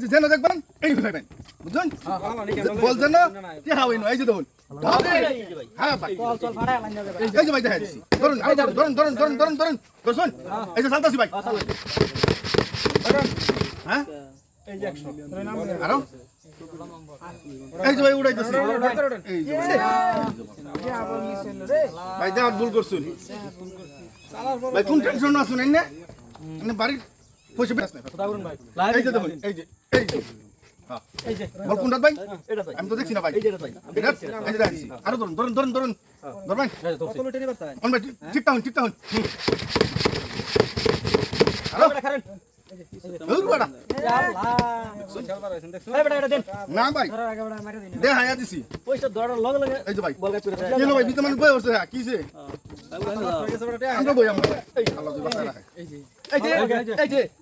যে যেন দেখবেন এই খাইবেন বুঝছেন বলছেন না কি হাওয়াই এই যে দেখুন। হ্যাঁ ভাই। এই যে ভাই দেখা দিচ্ছি। ধরুন ধরুন ধরুন ধরুন ধরুন ধরুন ধরুন ধরুন। এই যে চালতাছি ভাই। হ্যাঁ? আরও? এই যে ভাই উড়াইতেছি ভাই। ভাই দেখার ভুল করছুন। ভাই কোন টেনশন এই মানে বাড়ির পয়সা এই এই যে এই যে। হ্যাঁ। ভাই? আমি তো দেখছি না ভাই। এই যে আরও ধরুন ধরুন ধরুন ধরুন। ধরবেন ভাই। চিটটা হন চিটটা হন। ধুর। না ভাই। দে হায়া দিছি। এই যে ভাই। কেন ভাই? বিতে মানে বই হচ্ছে কিছে আমরা বই আমরা এই আল্লাহ বাঁচায় রাখে হ্যাঁ হ্যাঁ আরও বই বই বড় দাম ধর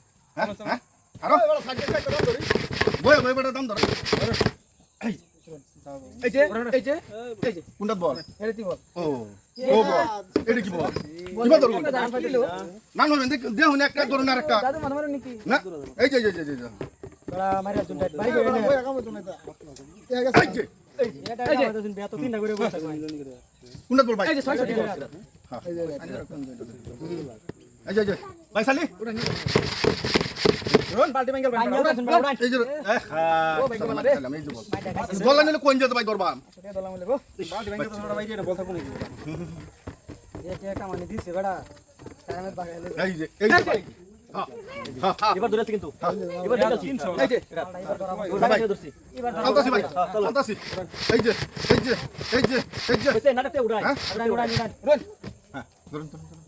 কোনটা বল ও ও বল এটা কি বল কিবা ধরুন না না দেখ দেখুন একটা ধরুন আর একটা না এই যে এই যে এই যে, এই যে এই যে কোনটা বল ভাই হ্যাঁ। এই যে এই যে ভাই সালি এই যে এ হ্যাঁ এই যে বল বল না কোন যেতে ভাই করবা এই যে। এই যে। এবার ধরেছে কিন্তু। এবার দেখেছি এই যে। চালতাছি ভাই চালতাছি। এই যে এই যে এই যে এই যে। নাটকতে উড়াই। হ্যাঁ? উড়াই উড়াই উড়াই। হ্যাঁ ধরুন ধরুন।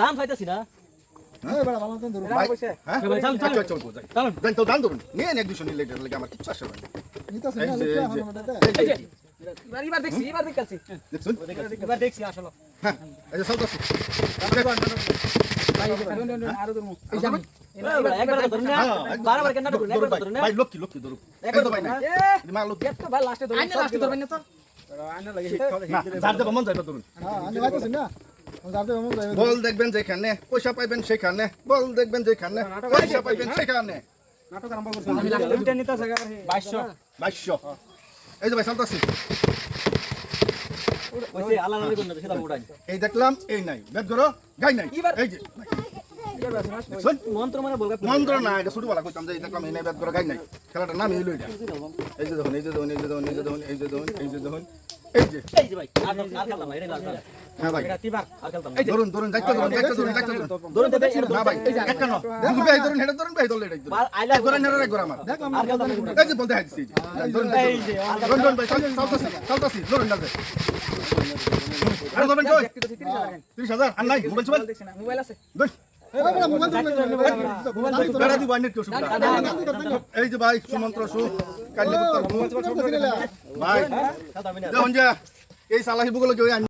দাম পাইতাছি না। তো বারবার কেন নাটক ধরুন একবার ভাই। ধরুন লক্ষ্মী লক্ষ্মী ধরুন। একবার তো ধরুন না। মা লক্ষ্মী। এত ভাই লাস্টে ধরুন লাস্টে ধরবেন না তো। মন বল দেখবেন যেখানে পয়সা পাইবেন সেখানে বল দেখবেন যেখানে পয়সা পাইবেন সেখানে। আমি লাস্টে দুইটা নিতে আছে 2200 বাইশশো। এই যে ভাই চালতাছি এই দেখলাম এই নাই। বেদ করো গাই নাই। এই যে? মন্ত্র মানে বলগা মন্ত্র না এটা ছোটবেলা কইতাম যে এই দেখলাম এই নাই বেদ করো গাই নাই খেলাটার নাম এই লইলা এই যে দেখুন এই যে দেখুন এই যে দেখুন এই যে দেখুন এই যে দেখুন এই যে দেখুন এই যে এই যে ভাই আর আর খেলতাম না এটা লাল হ্যাঁ ভাই আর খেলতাম না ধরুন ধরুন দেখতে ধরুন দেখতে ধরুন দেখতে ধরুন ধরুন দেখছি না ভাই একটা ন দুটো ভাই ধরুন হেডে ধরুন ভাই ধরুন এটা ধরুন আইলা এক ঘোরা নেড়ে এক ঘোরা আর খেলতাম এই যে বলতে হাইছি ধরুন এই যে ধরুন ধরুন ভাই চালতাছি চালতাছি ধরুন ডালতে আরে ধরবেন কই 30000 আর নাই মোবাইল মোবাইল আছে ধর এই যে ভাই সুমন্ত্র সু ভাই এই সালাহিবগুলো কেউ